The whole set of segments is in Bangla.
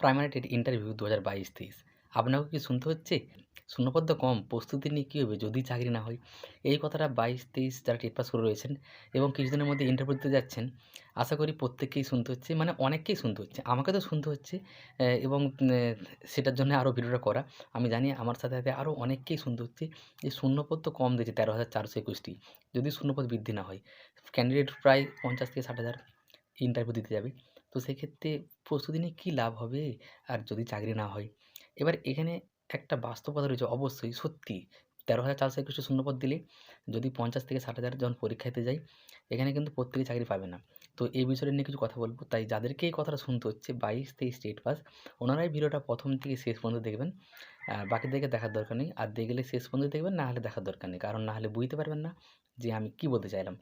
প্রাইমারি টেট ইন্টারভিউ দু হাজার বাইশ তেইশ। আপনাকে কি শুনতে হচ্ছে? শূন্যপদ কম, প্রস্তুতি নিয়ে কী হবে যদি চাকরি না হয়? এই কথাটা বাইশ তেইশ যারা টেট পাস করে রয়েছেন এবং কিছুদিনের মধ্যে ইন্টারভিউ দিতে যাচ্ছেন, আশা করি প্রত্যেককেই শুনতে হচ্ছে মানে অনেককেই শুনতে হচ্ছে। আমাকে তো শুনতে হচ্ছে এবং সেটার জন্য আরও ভিডিওটা করা। আমি জানি আমার সাথে সাথে আরও অনেককেই শুনতে হচ্ছে। যে শূন্যপদ তো কম দিয়েছে তেরো হাজার চারশো একুশটি। যদি শূন্যপদ বৃদ্ধি না হয় ক্যান্ডিডেট প্রায় পঞ্চাশ থেকে ষাট হাজার ইন্টারভিউ দিতে যাবে। তো সেক্ষেত্রে প্রস্তুতি নিয়ে কী লাভ হবে? আর যদি চাকরি না হয়? এবার এখানে একটা বাস্তবতা রয়েছে অবশ্যই, সত্যি। তেরো হাজার চারশো একুশটি শূন্যপদ দিলে যদি পঞ্চাশ থেকে ষাট হাজার জন পরীক্ষা দিতে যাই এখানে কিন্তু প্রত্যেকে চাকরি পাবে না। তো এই বিষয়টা নিয়ে কিছু কথা বলব। তাই যাদেরকে এই কথাটা শুনতে হচ্ছে, বাইশ তেইশ স্টেট পাস ওনারাই ভিডিওটা প্রথম থেকে শেষ পর্যন্ত দেখবেন। বাকিদেরকে দেখার দরকার নেই। আর দেখলে শেষ পর্যন্ত দেখবেন, না হলে দেখার দরকার নেই। কারণ না হলে বুঝতে পারবেন না যে আমি কী বলতে চাইলাম।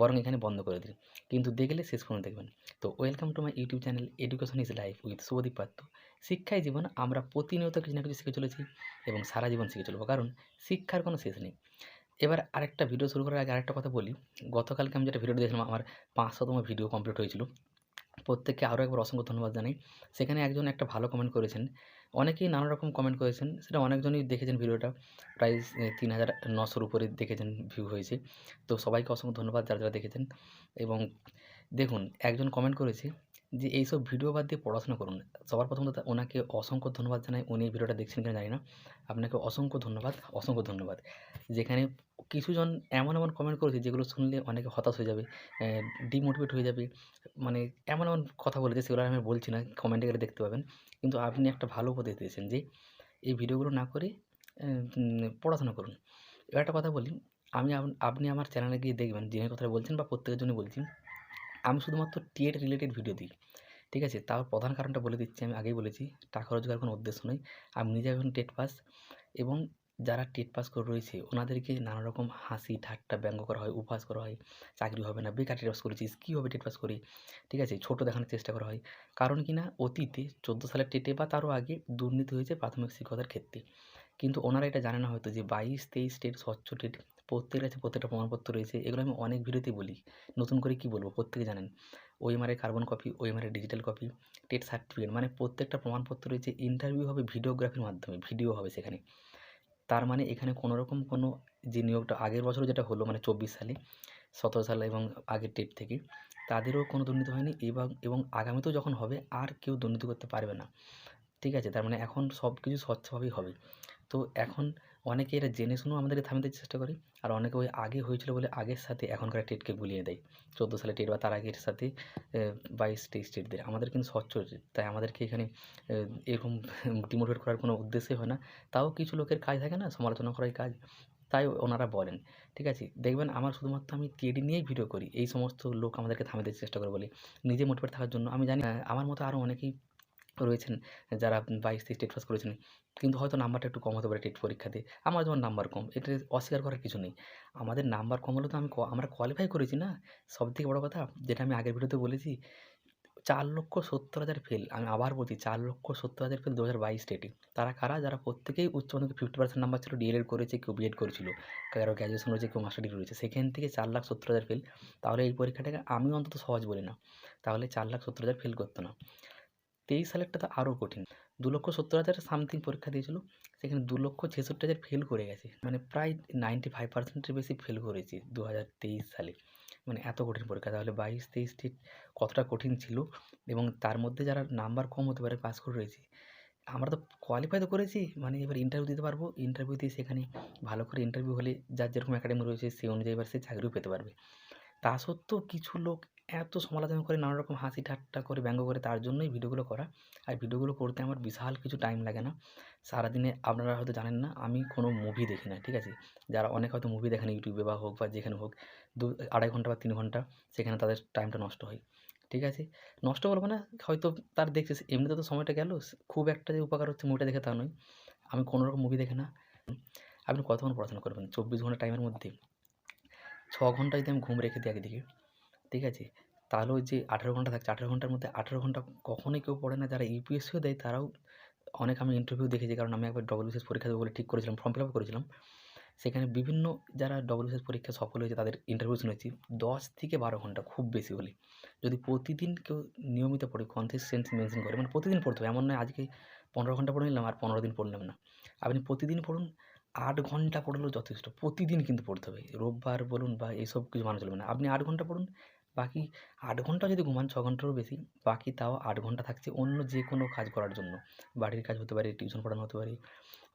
বরং এখানে বন্ধ করে দিন কিন্তু দেখলে শেষ পর্যন্ত দেখবেন। তো welcome to my YouTube channel education is life with Shubhadeep Patra. শিক্ষায় জীবন, আমরা প্রতিনিয়ত কিছু না কিছু শিখে চলেছি এবং সারা জীবন শিখে চলবো। কারণ শিক্ষার কোনো শেষ নেই। এবার আরেকটা ভিডিও শুরু করার আগে আরেকটা কথা বলি। গতকালকে আমি যেটা ভিডিও দেখলাম, আমার পাঁচশোতম ভিডিও কমপ্লিট হয়েছিল। প্রত্যেককে আরও একবার অসংখ্য ধন্যবাদ জানাই। সেখানে একজন একটা ভালো কমেন্ট করেছেন। অনেকেই নানা রকম কমেন্ট করেছেন, সেটা অনেকজনই দেখেছেন ভিডিওটা প্রায় তিন হাজার নশোর উপরে দেখেছেন ভিউ হয়েছে। তো সবাইকে অসংখ্য ধন্যবাদ যারা যারা দেখেছেন। এবং দেখুন, একজন কমেন্ট করেছে যে এইসব ভিডিও বাদ দিয়ে পড়াশোনা করুন। সবার প্রথমত ওনাকে অসংখ্য ধন্যবাদ জানাই। উনি এই ভিডিওটা দেখছেন কিনা জানি না। আপনাকে অসংখ্য ধন্যবাদ অসংখ্য ধন্যবাদ। যেখানে কিছুজন এমন এমন কমেন্ট করেছে যেগুলো শুনলে অনেকে হতাশ হয়ে যাবে ডিমোটিভেট হয়ে যাবে। মানে এমন এমন কথা বলেছে সেগুলো আমি বলছি না কমেন্টে গেলে দেখতে পাবেন। কিন্তু আপনি একটা ভালো উপদেশ দিয়েছেন যে, এই ভিডিওগুলো না করে পড়াশোনা করুন। এবার একটা কথা বলি, আমি আপনি আমার চ্যানেলে গিয়ে দেখবেন যে কথা বলছেন বা প্রত্যেকের জন্য বলছি আমি শুধুমাত্র টিএড রিলেটেড ভিডিও দিই ঠিক আছে? তার প্রধান কারণটা বলে দিচ্ছি, আমি আগেই বলেছি, টাকা রোজগার কোনো উদ্দেশ্য নয়। আমি নিজে এখন টেট পাস এবং যারা টেট পাস করে রয়েছে, ওনাদেরকে নানা রকম হাসি, ঠাট্টা ব্যঙ্গ করা হয়, উপহাস করা হয়, চাকরি হবে না, বেকার টেট পাস করেছিস, কী হবে টেট পাস করে? ঠিক আছে? ছোটো দেখানোর চেষ্টা করা হয়। কারণ কি না, অতীতে চোদ্দ সালের টেটে বা তারও আগে দুর্নীতি হয়েছে প্রাথমিক শিক্ষকতার ক্ষেত্রে। কিন্তু ওনারা এটা জানে না হয়তো যে বাইশ তেইশ টেট স্বচ্ছ টেট প্রত্যেকের কাছে প্রত্যেকটা প্রমাণপত্র রয়েছে, এগুলো আমি অনেক ভিডিওতেই বলি। নতুন করে কি বলব? প্রত্যেকে জানেন ওএমআরের কার্বন কপি ওএমআরের ডিজিটাল কপি টেট সার্টিফিকেট মানে প্রত্যেকটা প্রমাণপত্র রয়েছে ইন্টারভিউ হবে ভিডিওগ্রাফির মাধ্যমে ভিডিও হবে সেখানে। তার মানে এখানে কোনো রকম কোনো যে নিয়োগটা আগের বছর যেটা হলো মানে চব্বিশ সালে, সতেরো সালে এবং আগের টেট থেকে, তাদেরও কোনো দুর্নীতি হয়নি এবং এবং আগামীতেও যখন হবে, আর কেউ দুর্নীতি করতে পারবে না। ঠিক আছে? তার মানে এখন সব কিছু স্বচ্ছভাবেই হবে। তো এখন অনেকে এটা জেনে শুনেও আমাদেরকে থামিয়ে দিতে চেষ্টা করে। আর অনেকে ওই আগে হয়েছিল বলে আগের সাথে এখনকার টেটকে গুলিয়ে দেয়। চোদ্দ সালে টেট বা তার আগের সাথে বাইশ তেইশ টেটদের আমাদের কিন্তু স্বচ্ছ তাই আমাদেরকে এখানে এরকম ডিমোটিভেট করার কোনো উদ্দেশ্যই হয় না। তাও কিছু লোকের কাজ থাকে না, সমালোচনা করাই কাজ। তাই ওনারা বলেন, ঠিক আছে, দেখবেন আমার শুধুমাত্র আমি টেডি নিয়েই ভিডিও করি। এই সমস্ত লোক আমাদেরকে থামিয়ে দিতে চেষ্টা করে বলে। নিজে মোটিভেট থাকার জন্য। আমি জানি আমার মতো আরও অনেকেই রয়েছেন, যারা বাইশ থেকে টেট পাস করেছেন। কিন্তু হয়তো নাম্বারটা একটু কম হতে পারে টেট পরীক্ষাতে আমার যেমন নাম্বার কম, এটা অস্বীকার করার কিছু নেই। আমাদের নাম্বার কম হলে তো আমি আমরা কোয়ালিফাই করেছি না? সব থেকে বড়ো কথা, যেটা আমি আগের ভিডিওতে বলেছি, চার লক্ষ সত্তর হাজার ফেল আমি আবার বলছি চার লক্ষ সত্তর হাজার ফেল দু হাজার বাইশ টেটে। তারা কারা? যারা প্রত্যেকেই উচ্চ মাধ্যমিক ফিফটি পার্সেন্ট নাম্বার ছিল ডিএলএড করেছে, কেউ বিএড করেছিল, কারও গ্র্যাজুয়েশন রয়েছে কেউ মাস্টার ডিগ্রি রয়েছে সেখান থেকে চার লাখ সত্তর হাজার ফেল তাহলে এই পরীক্ষাটাকে আমি অন্তত সহজ বলি না। তাহলে চার লাখ সত্তর হাজার ফেল করতো না। তেইশ সালেরটা তো আরও কঠিন। দু লক্ষ সত্তর হাজার সামথিং পরীক্ষা দিয়েছিল, সেখানে দু লক্ষ ছেষট্টি হাজার ফেল করে গেছে। মানে প্রায় নাইনটি ফাইভ পার্সেন্টের বেশি ফেল করেছে দু হাজার তেইশ সালে। মানে এত কঠিন পরীক্ষা, তাহলে বাইশ, তেইশ ঠিক কতটা কঠিন ছিল? এবং তার মধ্যে যারা নাম্বার কম হতে পারে পাস করে রয়েছে, আমরা তো কোয়ালিফাই তো করেছি মানে এবার ইন্টারভিউ দিতে পারব। ইন্টারভিউ দিয়ে সেখানে ভালো করে ইন্টারভিউ হলে যার যেরকম একাডেমি রয়েছে সেই অনুযায়ী এবার সে চাকরিও পেতে পারবে। তা সত্ত্বেও কিছু লোক এত সমালোচনা করে নানা রকম হাসি ঠাট্টা করে ব্যঙ্গ করে তার জন্যই ভিডিওগুলো করা। আর ভিডিওগুলো করতে আমার বিশাল কিছু টাইম লাগে না। সারাদিনে আপনারা হয়তো জানেন না, আমি কোনো মুভি দেখি না, ঠিক আছে? যারা অনেক হয়তো মুভি দেখেন ইউটিউবে বা হোক বা যেখানে হোক, দু, আড়াই ঘণ্টা বা তিন ঘণ্টা সেখানে তাদের টাইমটা নষ্ট হয়, ঠিক আছে? নষ্ট বলব না, হয়তো তার দেখছে এমনিতে তো সময়টা গেল, খুব একটা যে উপকার হচ্ছে মুভিটা দেখে তা নয়। আমি কোনো রকম মুভি দেখে না। আপনি কতক্ষণ পড়াশোনা করবেন? চব্বিশ ঘণ্টা টাইমের মধ্যে। ছ ঘণ্টা যদি আমি ঘুম রেখে দিই একদিকে। ঠিক আছে? তাহলে ওই যে আঠেরো ঘণ্টা থাকছে, আঠেরো ঘণ্টার মধ্যে আঠেরো ঘণ্টা কখনোই কেউ পড়ে না। যারা ইউপিএসসিও দেয়, তারাও অনেক আমি ইন্টারভিউ দেখেছি। কারণ আমি একবার ডবল বিসিএস পরীক্ষা দেবো বলে ঠিক করেছিলাম ফর্ম ফিল আপ করেছিলাম। সেখানে বিভিন্ন যারা ডবল ডব্লিউবিসিএস পরীক্ষা সফল হয়েছে, তাদের ইন্টারভিউ শুনেছি। দশ থেকে বারো ঘণ্টা খুব বেশি হলে যদি প্রতিদিন কেউ নিয়মিত পড়ে কনসিস্টেন্সি মেনটেন করে মানে প্রতিদিন পড়তে হবে। এমন নয়, আজকে পনেরো ঘণ্টা পড়ে নিলাম আর পনেরো দিন পড়লাম না। আপনি প্রতিদিন পড়ুন, আট ঘণ্টা পড়লেও যথেষ্ট। প্রতিদিন কিন্তু পড়তে হবে। রোববার বলুন বা এইসব কিছু মানা চলবে না। আপনি আট ঘণ্টা পড়ুন বাকি আট ঘণ্টা যদি ঘুমান, ছ ঘন্টারও বেশি, বাকি তাও আট ঘণ্টা থাকছে অন্য যে কোনো কাজ করার জন্য। বাড়ির কাজ হতে পারে, টিউশন পড়ানো হতে পারে,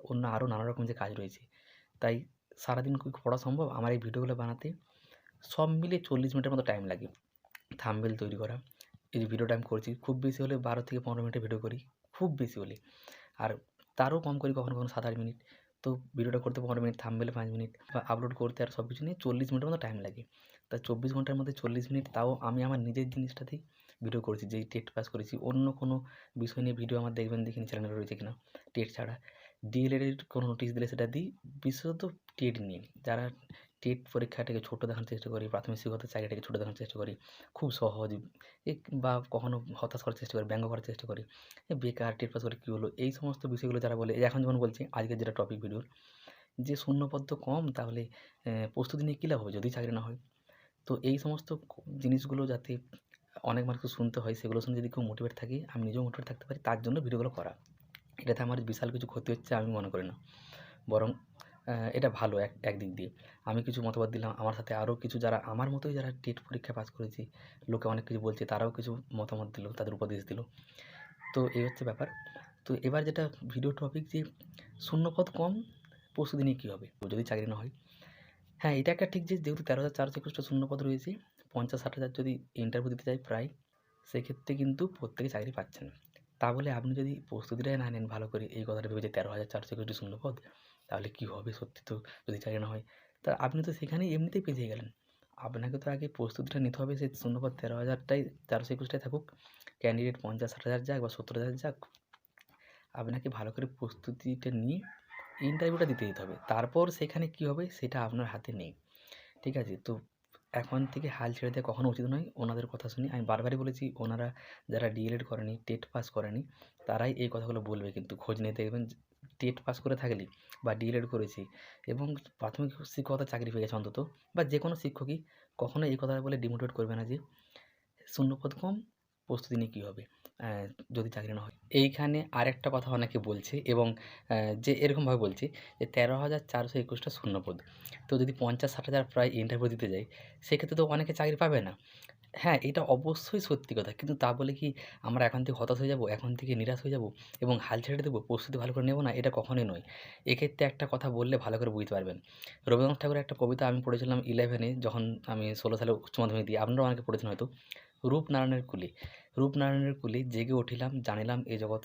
অন্য আরও নানা রকম যে কাজ রয়েছে। তাই সারাদিন কি পড়া সম্ভব? আমার এই ভিডিওগুলো বানাতে সব মিলিয়ে চল্লিশ মিনিটের মতো টাইম লাগে। থাম্বেল তৈরি করা। এই যে ভিডিওটা আমি করছি, খুব বেশি হলে বারো থেকে পনেরো মিনিটের ভিডিও করি, খুব বেশি হলে। আর তারও কম করি কখনো কখনো সাত আট মিনিট। তো ভিডিওটা করতে পনেরো মিনিট, থামবেলে পাঁচ মিনিট বা আপলোড করতে আর সব কিছু নিয়ে চল্লিশ মিনিটের মতো টাইম লাগে। তা চব্বিশ ঘণ্টার মধ্যে চল্লিশ মিনিট তাও আমি আমার নিজের জিনিসটাতেই ভিডিও করেছি, যেই টেট পাস করেছি। অন্য কোনো বিষয় নিয়ে ভিডিও আমার দেখবেন দেখিনি চ্যানেলে রয়েছে কিনা টেট ছাড়া। ডিএলএডের কোনো নোটিশ দিলে সেটা দিই, বিশেষত টেট নিয়ে। যারা টেট পরীক্ষাটাকে ছোটো দেখানোর চেষ্টা করি, প্রাথমিক শিক্ষকতার চাকরিটাকে ছোটো দেখানোর চেষ্টা করি, খুব সহজ বা কখনো হতাশ করার চেষ্টা করি, ব্যঙ্গ করার চেষ্টা করি বেকার, টেট পাস করে কী হলো, এই সমস্ত বিষয়গুলো যারা বলে এখন যেমন বলছি, আজকের যেটা টপিক ভিডিওর যে শূন্যপদ কম তাহলে প্রস্তুতি নিয়ে কী লাভ হবে যদি চাকরি না হয়? তো এই সমস্ত জিনিসগুলো যাতে অনেক মানুষকে শুনতে হয়, সেগুলো শুনে যদি কেউ মোটিভেট থাকি, আমি নিজেও মোটিভেট থাকতে পারি, তার জন্য ভিডিওগুলো করা। এটাতে আমার বিশাল কিছু ক্ষতি হচ্ছে আমি মনে করি না। বরং এটা ভালো এক, একদিক দিয়ে। আমি কিছু মতবাদ দিলাম। আমার সাথে আরও কিছু যারা, আমার মতোই যারা টেট পরীক্ষা পাস করেছি, লোকে অনেক কিছু বলছে, তারাও কিছু মতামত দিল, তাদের উপদেশ দিল। তো এই হচ্ছে ব্যাপার। তো এবার যেটা ভিডিও টপিক যে, শূন্যপদ কম, প্রস্তুতি নিয়ে কী হবে? যদি চাকরি না হয়। হ্যাঁ এটা একটা ঠিক যে, যেহেতু তেরো হাজার চারশো একুশটা শূন্যপদ রয়েছে, পঞ্চাশ ষাট হাজার যদি ইন্টারভিউ দিতে যায় প্রায়, সেক্ষেত্রে কিন্তু প্রত্যেকে চাকরি পাচ্ছেন তা বলে আপনি যদি প্রস্তুতিটাই না নেন ভালো করে, এই কথাটা ভেবে যে তেরো হাজার চারশো একুশটি শূন্যপদ তাহলে কী হবে সত্যি তো যদি চাকরি না হয়? তা আপনি তো সেখানেই এমনিতেই পেছিয়ে গেলেন। আপনাকে তো আগে প্রস্তুতিটা নিতে হবে সেই শূন্যপদ তেরো হাজারটাই তেরোশো একুশটাই থাকুক। ক্যান্ডিডেট পঞ্চাশ, ষাট হাজার যাক বা সত্তর হাজার যাক, আপনাকে ভালো করে প্রস্তুতিটা নিয়ে ইন্টারভিউটা দিতে দিতে হবে। তারপর সেখানে কী হবে সেটা আপনার হাতে নেই। ঠিক আছে? তো এখন থেকে হাল ছেড়ে দেওয়া কখনো উচিত নয়। ওনাদের কথা শুনি আমি বারবারই বলেছি, ওনারা যারা ডিএলএড করেনি টেট পাস করেনি, তারাই এই কথাগুলো বলবে। কিন্তু খোঁজ নিয়ে দেখবেন টেট পাস করে থাকলে বা ডিএলএড করেছি এবং প্রাথমিক শিক্ষকতা চাকরি পেয়ে গেছে অন্তত বা যে কোনো শিক্ষকই কখনো এই কথা বলে ডিমোটিভেট করবে না যে শূন্যপদ কম, প্রস্তুতি নিয়ে কী হবে যদি চাকরি না হয়। এইখানে আরেকটা কথা অনেকে বলছে এবং যে এরকমভাবে বলছে যে তেরো হাজার চারশো একুশটা শূন্যপদ। তো যদি পঞ্চাশ, ষাট হাজার প্রায় ইন্টারভিউ দিতে যায়, সেক্ষেত্রে তো অনেকে চাকরি পাবে না। হ্যাঁ এটা অবশ্যই সত্যি কথা। কিন্তু তা বলে কি আমরা এখন থেকে হতাশ হয়ে যাব, এখন থেকে নিরাশ হয়ে যাব এবং হাল ছেড়ে দেবো, প্রস্তুতি ভালো করে নেব না, এটা কখনোই নয়। এক্ষেত্রে একটা কথা বললে ভালো করে বুঝতে পারবেন। রবীন্দ্রনাথ ঠাকুরের একটা কবিতা আমি পড়েছিলাম ইলেভেনে যখন আমি ষোলো সালে উচ্চ মাধ্যমিক দিই আপনারাও অনেকে পড়েছেন হয়তো, রূপনারায়ণের কুলে। রূপনারায়ণের কুলে জেগে উঠিলাম, জানিলাম এ জগৎ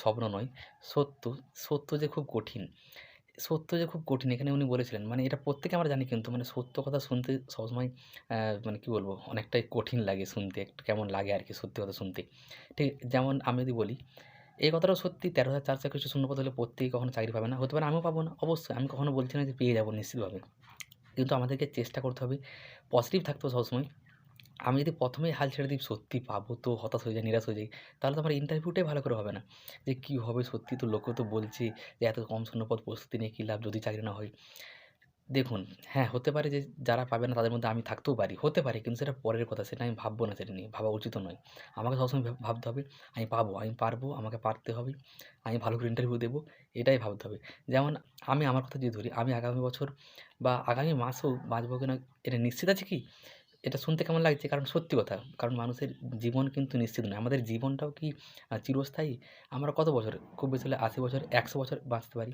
স্বপ্ন নয়, সত্য। সত্য যে খুব কঠিন। সত্য যে খুব কঠিন, এখানে উনি বলেছিলেন। মানে এটা প্রত্যেকে আমরা জানি কিন্তু মানে সত্য কথা শুনতে সবসময় মানে কী বলব, অনেকটাই কঠিন লাগে শুনতে, একটু কেমন লাগে আর কি সত্যি কথা শুনতে। ঠিক, যেমন আমি যদি বলি, এই কথাটা সত্যি তেরো হাজার চারশো কিছু শূন্যপদ হলে প্রত্যেকে কখনো চাকরি পাবে না, হতে পারে আমিও পাবো না, অবশ্যই আমি কখনো বলছি না যে পেয়ে যাব নিশ্চিতভাবে। কিন্তু আমাদেরকে চেষ্টা করতে হবে পজিটিভ থাকতে হবে সবসময়। আমি যদি প্রথমেই হাল ছেড়ে দিই, সত্যি পাবো তো, হতাশ হয়ে যায় নিরাশ হয়ে যাই, তাহলে তো আমার ইন্টারভিউটাই ভালো করে হবে না। যে কী হবে সত্যি তো লোকে তো বলছে যে এত কম শূন্যপদ প্রস্তুতি নিয়ে কী লাভ যদি চাকরি না হয়। দেখুন হ্যাঁ হতে পারে যে যারা পাবে না তাদের মধ্যে আমি থাকতেও পারি, হতে পারে কিন্তু সেটা পরের কথা, সেটা আমি ভাববো না, সেটা নিয়ে ভাবা উচিত নয়। আমাকে সবসময় ভাবতে হবে, আমি পাবো, আমি পারব, আমাকে পারতে হবে, আমি ভালো করে ইন্টারভিউ দেবো, এটাই ভাবতে হবে। যেমন আমি, আমার কথা যদি ধরি, আমি আগামী বছর বা আগামী মাসেও বাঁচবো কিনা, এটা নিশ্চিত আছে কি? এটা শুনতে কেমন লাগছে? কারণ সত্যি কথা, কারণ মানুষের জীবন কিন্তু নিশ্চিত নয়। আমাদের জীবনটাও কি চিরস্থায়ী? আমরা কত বছর, খুব বেশি হলে আশি বছর, একশো বছর বাঁচতে পারি?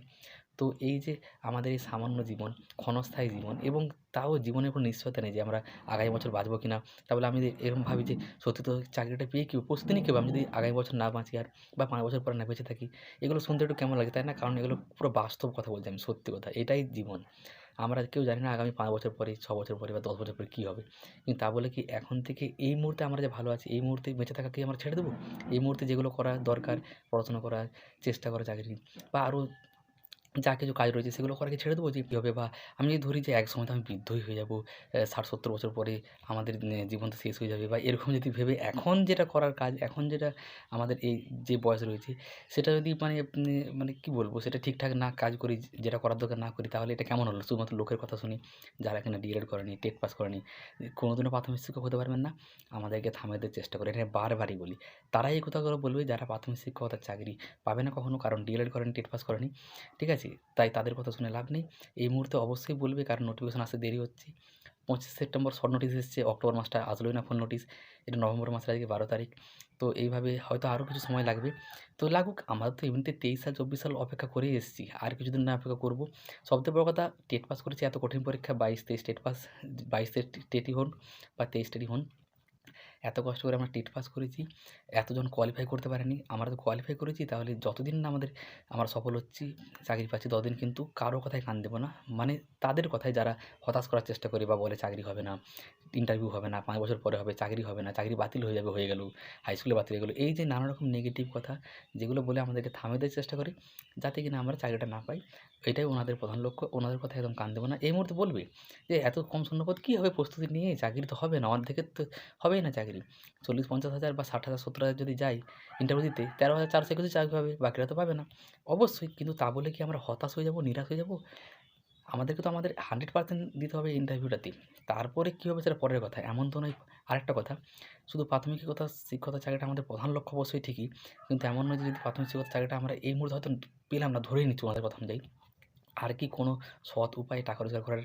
তো এই যে আমাদের এই সামান্য জীবন, ক্ষণস্থায়ী জীবন এবং তাও জীবনের কোনো নিশ্চয়তা নেই যে আমরা আগামী বছর বাঁচবো কি না তাহলে আমি এরকম ভাবি যে সত্যি তো চাকরিটা পেয়ে কি উপস্থিতি নিয়ে কেউ? আমি যদি আগামী বছর না বাঁচি আর, বা পাঁচ বছর পরে না বেঁচে থাকি, এগুলো শুনতে একটু কেমন লাগে তাই না? কারণ এগুলো পুরো বাস্তব কথা বলছি আমি, সত্যি কথা। এটাই জীবন। আমরা কেউ জানি না আগামী পাঁচ বছর পরে, ছ বছর পরে বা দশ বছর পরে কী হবে। কিন্তু তা বলে কি এখন থেকে এই মুহূর্তে আমরা যে ভালো আছি, এই মুহূর্তে বেঁচে থাকা কি আমরা ছেড়ে দেবো? এই মুহূর্তে যেগুলো করা দরকার, পড়াশোনা করার, চেষ্টা করা, চাকরি বা আরও যা কিছু কাজ রয়েছে সেগুলো করাকে ছেড়ে দেবো যে কী হবে বা আমি যদি ধরি যে এক সময় তো আমি বৃদ্ধই হয়ে যাব ষাট সত্তর বছর পরে আমাদের জীবন তো শেষ হয়ে যাবে বা এরকম যদি ভেবে এখন যেটা করার কাজ, এখন যেটা আমাদের এই যে বয়স রয়েছে, সেটা যদি মানে মানে কী বলব সেটা ঠিকঠাক না কাজ করি, যেটা করার দরকার না করি তাহলে এটা কেমন হলো? শুধুমাত্র লোকের কথা শুনি, যারা কিনা ডিএলএড করেনি, টেট পাস করেনি, কোনোদিনও প্রাথমিক শিক্ষক হতে পারবেন না। আমাদেরকে দেওয়ার চেষ্টা করে এটা বারবারই বলি, তারাই এই কথাগুলো বলবে যারা প্রাথমিক শিক্ষকতার চাকরি পাবে না কখনো কারণ ডিএলএড করেনি, টেট পাস করেনি, ঠিক আছে? তাই তাদের কথা শুনে লাভ নেই। এই মুহূর্তে অবশ্যই বলবে, কারণ নোটিফিকেশন আসতে দেরি হচ্ছে। পঁচিশ সেপ্টেম্বর শর্ট নোটিশ এসছে, অক্টোবর মাসটা আসলোই না ফোন নোটিশ এটা নভেম্বর মাসের আজকে বারো তারিখ। তো এইভাবে হয়তো আরও কিছু সময় লাগবে। তো লাগুক, আমরা তো এমনিতে তেইশ সাল চব্বিশ সাল অপেক্ষা করেই এসেছি, আর কিছুদিন না অপেক্ষা করব। সবথেকে বড় কথা টেট পাস করেছি, এত কঠিন পরীক্ষা, বাইশ তেইশ টেট পাস বাইশ তেইশ টেটই হন বা তেইশ টেটই হন। এত কষ্ট করে আমরা টেট পাস করেছি, এতজন কোয়ালিফাই করতে পারেনি, আমরা তো কোয়ালিফাই করেছি, তাহলে যতদিন না আমাদের, আমরা সফল হচ্ছি, চাকরি পাচ্ছি ততদিন কিন্তু কারও কথায় কান দেবো না। মানে তাদের কথায় যারা হতাশ করার চেষ্টা করে বা বলে চাকরি হবে না ইন্টারভিউ হবে না, পাঁচ বছর পরে হবে, চাকরি হবে না, চাকরি বাতিল হয়ে যাবে, হয়ে গেল হাই স্কুলে বাতিল হয়ে গেলো, এই যে নানা রকম নেগেটিভ কথা, যেগুলো বলে আমাদেরকে থামিয়ে দেওয়ার চেষ্টা করে, যাতে কিনা আমরা চাকরিটা না পাই, এটাই ওনাদের প্রধান লক্ষ্য, ওনাদের কথা একদম কান দেবো না। এই মুহূর্তে বলবে যে, এত কম শূন্যপদ কী হবে? প্রস্তুতি নিয়ে, চাকরি তো হবে না, অর্ধেকের তো হবেই না চাকরি। চল্লিশ পঞ্চাশ হাজার বা ষাট হাজার সত্তর হাজার যদি যাই ইন্টারভিউ দিতে, তেরো হাজার চারশো একুশে চাকরি পাবে, বাকিরা তো পাবে না। অবশ্যই, কিন্তু তা বলে কি আমরা হতাশ হয়ে যাব, নিরাশ হয়ে যাব? আমাদেরকে তো আমাদের হান্ড্রেড পার্সেন্ট দিতে হবে ইন্টারভিউটাতে তারপরে কী হবে সেটা পরের কথা, এমন তো নয়। আরেকটা কথা, শুধু প্রাথমিক শিক্ষকতা শিক্ষকতা চাকরিটা আমাদের প্রধান লক্ষ্য অবশ্যই ঠিকই, কিন্তু এমন নয় যে যদি প্রাথমিক শিক্ষকতা চাকরিটা আমরা এই মুহূর্তে হয়তো পেলাম না, ধরেই নিচ্ছি আমাদের কথা অনুযায়ী আর কি কোনো সৎ উপায়ে টাকা রোজগার করার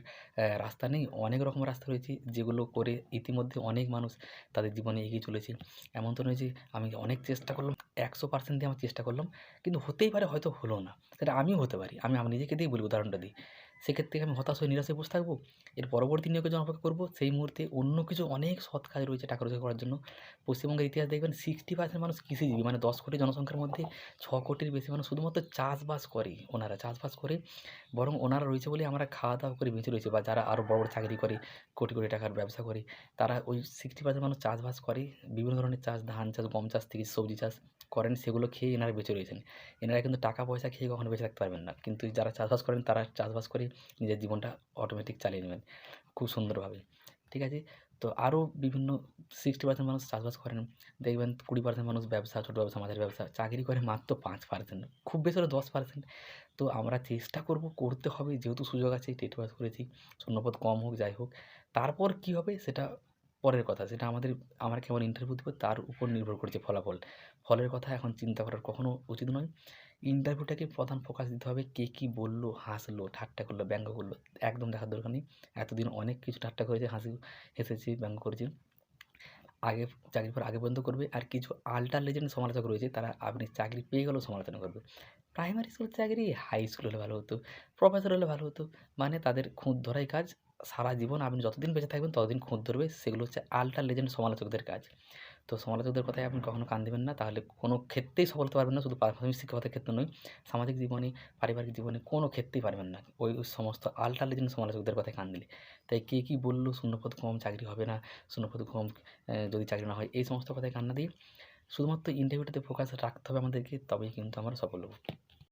রাস্তা নেই? অনেক রকম রাস্তা রয়েছে যেগুলো করে ইতিমধ্যে অনেক মানুষ তাদের জীবনে এগিয়ে চলেছে। এমন তো নয় যে আমি অনেক চেষ্টা করলাম, একশো পার্সেন্ট দিয়ে আমার চেষ্টা করলাম, কিন্তু হতেই পারে হয়তো হলো না। সেটা আমিও হতে পারি। আমি আমি নিজেকে দিয়েই বলি, উদাহরণটা দিই। সেক্ষেত্রে আমি হতাশ হয়ে নিরাশে বসে থাকব। এর পরবর্তী নিয়োগের জন্য অপেক্ষা করব। সেই মুহূর্তে অন্য কিছু অনেক সৎ কাজ রয়েছে টাকা রোজগার করার জন্য। পশ্চিমবঙ্গের ইতিহাস দেখবেন সিক্সটি পার্সেন্ট মানুষ কৃষিজীবী মানে দশ কোটি জনসংখ্যার মধ্যে ছ কোটির বেশি মানুষ শুধুমাত্র চাষবাস করে ওনারা, চাষবাস করে। বরং ওনারা রয়েছে বলে আমরা খাওয়া দাওয়া করে বেঁচে রয়েছে বা যারা আরও বড় বড় চাকরি করে, কোটি কোটি টাকার ব্যবসা করে, তারা ওই সিক্সটি পার্সেন্ট মানুষ চাষবাস করে। বিভিন্ন ধরনের চাষ, ধান চাষ, গম চাষ থেকে সবজি চাষ। করেন সেগুলো খেয়ে এনারা বেঁচে রয়েছেন। এনারা কিন্তু টাকা পয়সা খেয়ে কখনো বেঁচে থাকতে পারবেন না। কিন্তু যারা চাষবাস করেন, তারা চাষবাস করে নিজের জীবনটা অটোমেটিক চালিয়ে নেবেন খুব সুন্দরভাবে। ঠিক আছে? তো আরও বিভিন্ন সিক্সটি পার্সেন্ট মানুষ চাষবাস করেন। দেখবেন কুড়ি পার্সেন্ট মানুষ ব্যবসা, ছোটো ব্যবসা, মাঝারি ব্যবসা, চাকরি করে মাত্র পাঁচ পার্সেন্ট খুব বেশি হলে দশ পার্সেন্ট তো আমরা চেষ্টা করব, করতে হবে। যেহেতু সুযোগ আছে টেট পাস করেছি, শূন্যপদ কম হোক, যাই হোক। তারপর কী হবে সেটা পরের কথা সেটা আমাদের, আমরা কেমন ইন্টারভিউ দেবো, তার উপর নির্ভর করছে ফলাফল। ফলের কথা এখন চিন্তা করার কখনও উচিত নয়। ইন্টারভিউটাকে প্রধান ফোকাস দিতে হবে, কে কী বলল, হাসলো, ঠাট্টা করল, ব্যঙ্গ করল, একদম দেখার দরকার নেই। এতদিন অনেক কিছু ঠাট্টা করেছে, হাসি, হেসেছি, ব্যঙ্গ করেছি। আগে, চাকরির পর আগে পর্যন্ত করবে, আর কিছু আল্টার লেজেন্ড সমালোচক রয়েছে, তারা আপনি চাকরি পেয়ে গেলেও সমালোচনা করবে। প্রাইমারি স্কুল চাকরি হাই স্কুল হলে ভালো হতো প্রফেসর হলে ভালো হতো মানে তাদের খুঁত ধরাই কাজ। সারা জীবন আপনি যতদিন বেঁচে থাকবেন, ততদিন খুঁত ধরবে। সেগুলো হচ্ছে আল্টার লেজেন্ড সমালোচকদের কাজ। তো সমালোচকদের কথায় আপনি কখনো কান দেবেন না। তাহলে কোনো ক্ষেত্রেই সফল হতে পারবেন না। শুধু প্রাথমিক শিক্ষকতার ক্ষেত্রে নয়, সামাজিক জীবনে, পারিবারিক জীবনে কোনো ক্ষেত্রেই পারবেন না। ওই সমস্ত আল্টার লেজেন্ড সমালোচকদের কথায় কান দিলে। তাই কে কী বলল, শূন্যপদ কম চাকরি হবে না, শূন্যপদ কম যদি চাকরি না হয়, এই সমস্ত কথায় কান্না দিয়ে শুধুমাত্র ইন্টারভিউটাতে ফোকাস রাখতে হবে আমাদেরকে, তবেই কিন্তু আমরা সফল হব।